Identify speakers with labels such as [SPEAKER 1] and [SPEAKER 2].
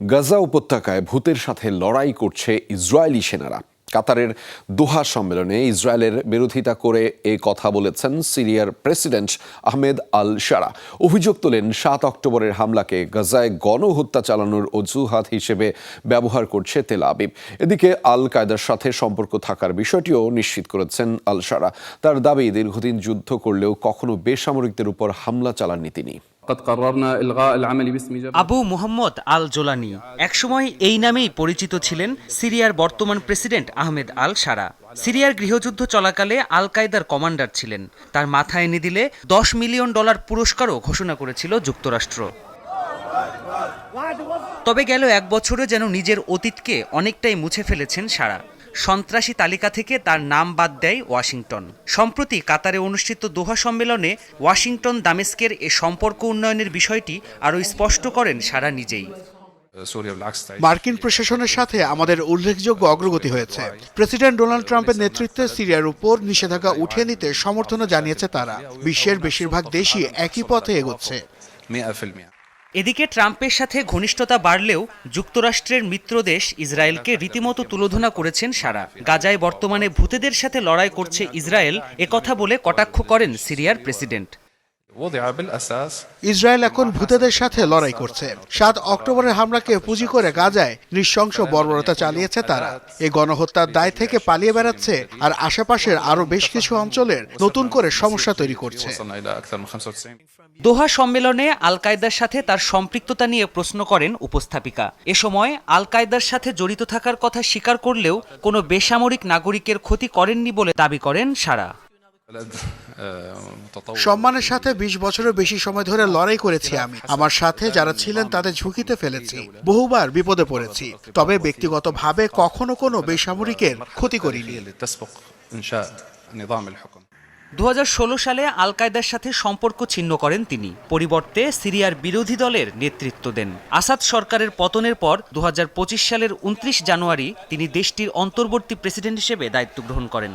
[SPEAKER 1] গাজা উপত্যকায় ভূতের সাথে লড়াই করছে ইসরায়েলি সেনারা। কাতারের দোহা সম্মেলনে ইসরায়েলের বিরোধিতা করে এ কথা বলেছেন সিরিয়ার প্রেসিডেন্ট আহমেদ আল শারা অভিযোগ তোলেন, সাত অক্টোবরের হামলাকে গাজায় গণহত্যা চালানোর অজুহাত হিসেবে ব্যবহার করছে তেল আবিব। এদিকে আল কায়দার সাথে সম্পর্ক থাকার বিষয়টিও নিশ্চিত করেছেন আল শারা তার দাবি, দীর্ঘদিন যুদ্ধ করলেও কখনো বেসামরিকদের উপর হামলা চালাননি তিনি।
[SPEAKER 2] আবু মুহাম্মদ আল জোলানি একসময় এই নামেই পরিচিত ছিলেন সিরিয়ার বর্তমান প্রেসিডেন্ট আহমেদ আল সারা সিরিয়ার গৃহযুদ্ধ চলাকালে আল কায়দার কমান্ডার ছিলেন। তার মাথা এনে দিলে দশ মিলিয়ন ডলার পুরস্কারও ঘোষণা করেছিল যুক্তরাষ্ট্র। তবে গেল এক বছরে যেন নিজের অতীতকে অনেকটাই মুছে ফেলেছেন সারা। সন্ত্রাসী তালিকা থেকে তার নাম বাদ দেয় ওয়াশিংটন। সম্প্রতি কাতারে অনুষ্ঠিত দোহা সম্মেলনে ওয়াশিংটন দামেস্কের এ সম্পর্ক উন্নয়নের বিষয়টি আরও স্পষ্ট করেন সারা নিজেই।
[SPEAKER 3] মার্কিন প্রশাসনের সাথে আমাদের উল্লেখযোগ্য অগ্রগতি হয়েছে। প্রেসিডেন্ট ডোনাল্ড ট্রাম্পের নেতৃত্বে সিরিয়ার উপর নিষেধাজ্ঞা উঠিয়ে নিতে সমর্থনও জানিয়েছে তারা। বিশ্বের বেশিরভাগ দেশই একই পথে এগোচ্ছে।
[SPEAKER 2] এদিকে ট্রাম্পের সাথে ঘনিষ্ঠতা বাড়লেও যুক্তরাষ্ট্রের মিত্র দেশ ইসরায়েলকে রীতিমতো তুলোধনা করেছেন সারা। গাজায় বর্তমানে ভূতেদের সাথে লড়াই করছে ইসরায়েল একথা বলে কটাক্ষ করেন সিরিয়ার প্রেসিডেন্ট।
[SPEAKER 3] ইসরায়েল এখন ভূতেদের সাথে লড়াই করছে। সাত অক্টোবরের হামলাকে পুঁজি করে গাজায় নৃশংস বর্বরতা চালিয়েছে তারা। এই গণহত্যার দায় থেকে পালিয়ে বেড়াচ্ছে আর আশেপাশের আরও বেশ কিছু অঞ্চলের নতুন করে সমস্যা তৈরি করছে।
[SPEAKER 2] দোহা সম্মেলনে আল কায়দার সাথে তার সম্পৃক্ততা নিয়ে প্রশ্ন করেন উপস্থাপিকা। এ সময় আল কায়দার সাথে জড়িত থাকার কথা স্বীকার করলেও কোনো বেসামরিক নাগরিকের ক্ষতি করেননি বলে দাবি করেন সারা।
[SPEAKER 3] সম্মানের সাথে ২০ বছরের বেশি সময় ধরে লড়াই করেছি আমি। আমার সাথে যারা ছিলেন তাদের ঝুঁকিতে ফেলেছি। বহুবার বিপদে পড়েছি। তবে ব্যক্তিগতভাবে কখনো কোনো বেসামরিকের ক্ষতি করিনি।
[SPEAKER 2] দু সালে আল কায়দার সাথে সম্পর্ক ছিন্ন করেন তিনি। পরিবর্তে সিরিয়ার বিরোধী দলের নেতৃত্ব দেন। আসাদ সরকারের পতনের পর দু হাজার পঁচিশ সালের উনত্রিশ জানুয়ারি তিনি দেশটির অন্তর্বর্তী প্রেসিডেন্ট হিসেবে দায়িত্ব গ্রহণ করেন।